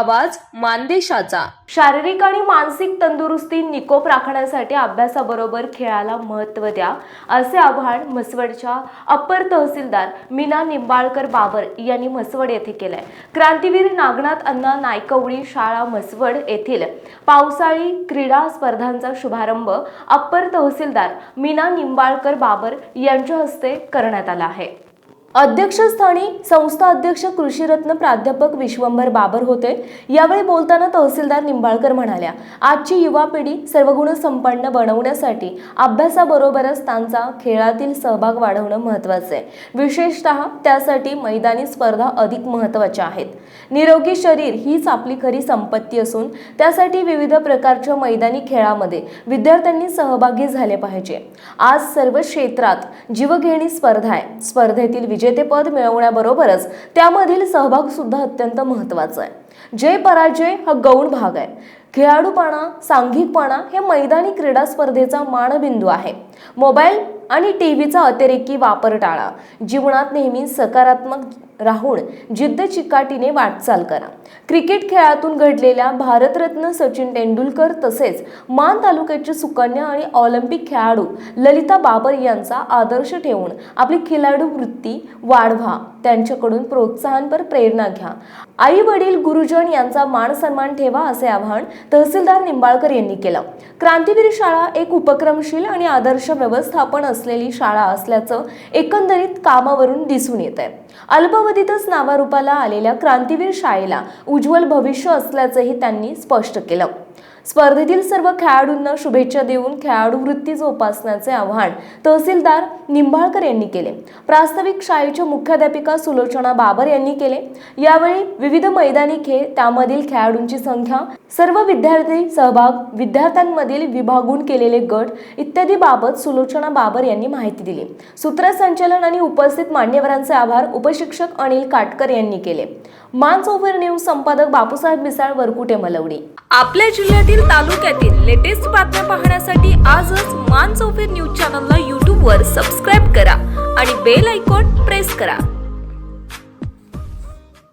आवाज मानदेशाचा. शारीरिक आणि मानसिक तंदुरुस्ती निकोप राखण्यासाठी अभ्यासाबरोबर खेळाला महत्त्व द्या असे आव्हान म्हसवडच्या अप्पर तहसीलदार मीना निंबाळकर बाबर यांनी म्हसवड येथे केलंय. क्रांतीवीर नागनाथ अण्णा नायकवडी शाळा म्हसवड येथील पावसाळी क्रीडा स्पर्धांचा शुभारंभ अप्पर तहसीलदार मीना निंबाळकर बाबर यांच्या हस्ते करण्यात आला आहे. अध्यक्षस्थानी संस्था अध्यक्ष कृषीरत्न प्राध्यापक विश्वंभर बाबर होते. यावेळी बोलताना तहसीलदार निंबाळकर म्हणाल्या आजची युवा पिढी सर्वगुण संपन्न बनवण्यासाठी अभ्यासाबरोबरच त्यांचा खेळातील सहभाग वाढवणं महत्त्वाचं आहे. विशेषतः त्यासाठी मैदानी स्पर्धा अधिक महत्त्वाच्या आहेत. निरोगी शरीर हीच आपली खरी संपत्ती असून त्यासाठी विविध प्रकारच्या मैदानी खेळामध्ये विद्यार्थ्यांनी सहभागी झाले पाहिजे. आज सर्व क्षेत्रात जीवघेणी स्पर्धा आहे. स्पर्धेतील विजेतेपद मिळवण्याबरोबरच त्यामधील सहभाग सुद्धा अत्यंत महत्त्वाचा आहे. जय पराजय हा गौण भाग आहे. खेळाडूपणा सांघिकपणा हे मैदानी क्रीडा स्पर्धेचा मानबिंदू आहे. मोबाईल आणि टी व्हीचा अतिरेकी वापर टाळा. जीवनात नेहमी सकारात्मक राहून जिद्द चिकाटीने वाटचाल करा. क्रिकेट खेळातून घडलेल्या भारतरत्न सचिन तेंडुलकर तसेच मान तालुक्याची सुकन्या आणि ऑलिम्पिक खेळाडू ललिता बाबर यांचा आदर्श ठेवून आपली खेळाडू वृत्ती वाढवा. त्यांच्याकडून प्रोत्साहनपर प्रेरणा घ्या. आई वडील गुरु गुरुजन यांचा मान सन्मान ठेवा असे आवाहन तहसीलदार निंबाळकर यांनी केलं. क्रांतीवीर शाळा एक उपक्रमशील आणि आदर्श व्यवस्थापन असलेली शाळा असल्याचं एकंदरीत कामावरून दिसून येत आहे अल्पावधीतच नावारूपाला आलेल्या क्रांतीवीर शाळेला उज्ज्वल भविष्य असल्याचंही त्यांनी स्पष्ट केलं. स्पर्धेतील सर्व खेळाडूंना शुभेच्छा देऊन खेळाडू वृत्ती जोपासण्याचे आवाहन तहसीलदार निंबाळकर यांनी केले. प्रास्ताविक शाळेच्या मुख्याध्यापिका सुलोचना बाबर यांनी केले. यावेळी विविध मैदानी खेळ त्यामधील खेळाडूंची संख्या सर्व विद्यार्थी सहभाग विद्यार्थ्यांमधील विभागून केलेले गट इत्यादी बाबत सुलोचना बाबर यांनी माहिती दिली. सूत्रसंचालन आणि उपस्थित मान्यवरांचे आभार उपशिक्षक अनिल काटकर यांनी केले. मान्स ओव्हर न्यूज संपादक बापूसाहेब मिसाळ वरकुटे मलवडी. आपल्या जिल्ह्यातील तालुक्यातील लेटेस्ट बातम्या पाहण्यासाठी आजच मान्स ओव्हर न्यूज चॅनलला यूट्यूबवर सबस्क्राईब करा आणि बेल आयकॉन प्रेस करा.